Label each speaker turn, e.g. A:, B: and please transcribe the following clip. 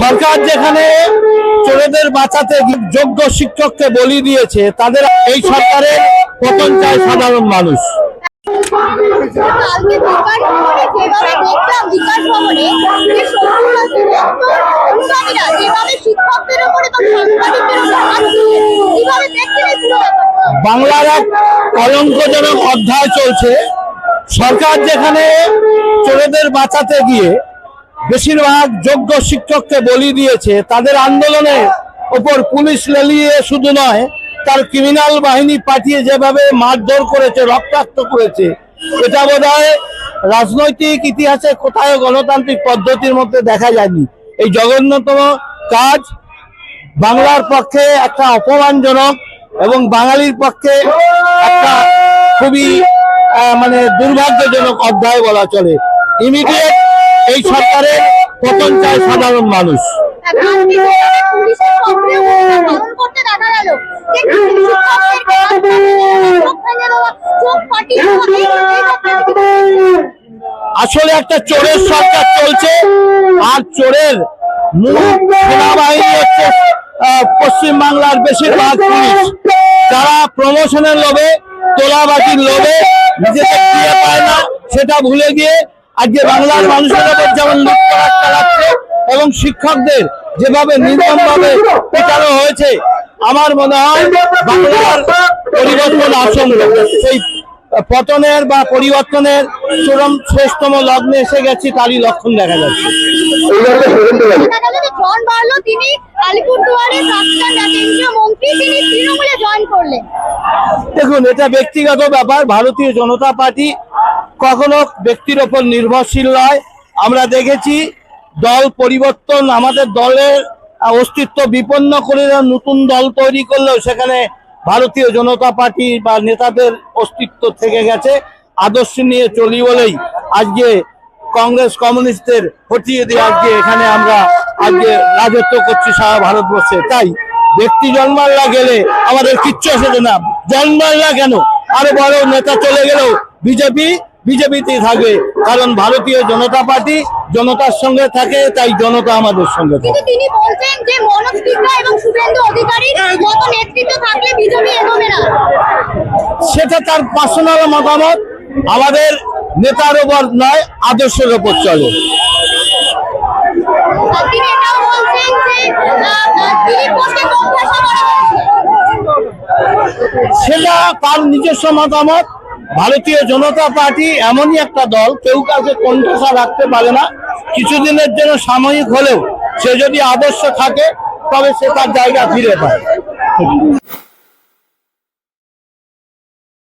A: সরকার যেখানে চোরেদের বাঁচাতে যোগ্য শিক্ষককে বলি দিয়েছে তাদের এই সরকারের পতন চায় সাধারণ মানুষ? বাংলার এক কলঙ্কজনক অধ্যায় চলছে সরকার যেখানে চোরেদের বাঁচাতে গিয়ে বেশিরভাগ যোগ্য শিক্ষককে বলি দিয়েছে। তাদের আন্দোলনের ওপর পুলিশ লেলিয়ে শুধু নয়, তার ক্রিমিনাল বাহিনী পাঠিয়ে যেভাবে মারধর করেছে, রক্তাক্ত করেছে, এটা বোধ রাজনৈতিক ইতিহাসে কোথায় গণতান্ত্রিক পদ্ধতির মধ্যে দেখা যায়নি। এই জঘন্যতম কাজ বাংলার পক্ষে একটা অপমানজনক এবং বাঙালির পক্ষে একটা খুবই মানে দুর্ভাগ্যজনক অধ্যায় বলা চলে। ইমিডিয়েট এই সরকারের পতন চায় সাধারণ মানুষ। আসলে একটা চোরের সরকার চলছে, আর চোরের সেনাবাহিনী হচ্ছে পশ্চিমবাংলার বেশিরভাগ পুলিশ। যারা প্রমোশনের লোভে, তোলাবাজির লোভে নিজেদের দিয়ে পায় না, সেটা ভুলে গিয়ে আজকে বাংলার মানুষের ওপর যেমন চালাচ্ছে এবং শিক্ষকদের যেভাবে নির্মমভাবে পেটানো হয়েছে আমার মনে হয় বাংলার পরিবর্তন আসন্ন সেই পতনের বা পরিবর্তনের চরম শ্রেষ্ঠতম লগ্নে এসে গেছি তারই লক্ষণ দেখা যাচ্ছে। দেখুন এটা ব্যক্তিগত ব্যাপার ভারতীয় জনতা পার্টি কখনো ব্যক্তির ওপর নির্ভরশীল নয়। আমরা দেখেছি দল পরিবর্তন, আমাদের দলের অস্তিত্ব বিপন্ন করে নতুন দল তৈরি করলেও সেখানে ভারতীয় জনতা পার্টি বা নেতাদের অস্তিত্ব থেকে গেছে, আদর্শ নিয়ে চলি বলেই আজকে কংগ্রেস কমিউনিস্টদের হটিয়ে দিয়ে আজকে এখানে আমরা আজকে রাজত্ব করছি সারা ভারতবর্ষে। তাই ব্যক্তি জন্মাল্লা গেলে আমাদের কিচ্ছু আসে না। জন্মাল্লা কেন? আরও বড় নেতা চলে গেলেও বিজেপি বিজেপিতেই থাকবে কারণ ভারতীয় জনতা পার্টি জনতার সঙ্গে থাকে তাই জনতা আমাদের সঙ্গে থাকে।
B: তিনি বলছেন যে মনোজ এবং শুভেন্দু অধিকারীর মতো নেতৃত্ব থাকলে বিজেপি এগোবে না।
A: সেটা তার পার্সোনাল মতামত আমাদের নেতার ওপর নয় আদর্শের ওপর চলে। সেটা তার নিজস্ব মতামত ভারতীয় জনতা পার্টি এমনই একটা দল, কেউ কাউকে কণ্ঠসা রাখতে পারে না। কিছুদিনের জন্য সাময়িক হলেও সে যদি আদর্শ থাকে, তবে সে তার জায়গা ফিরে পায়।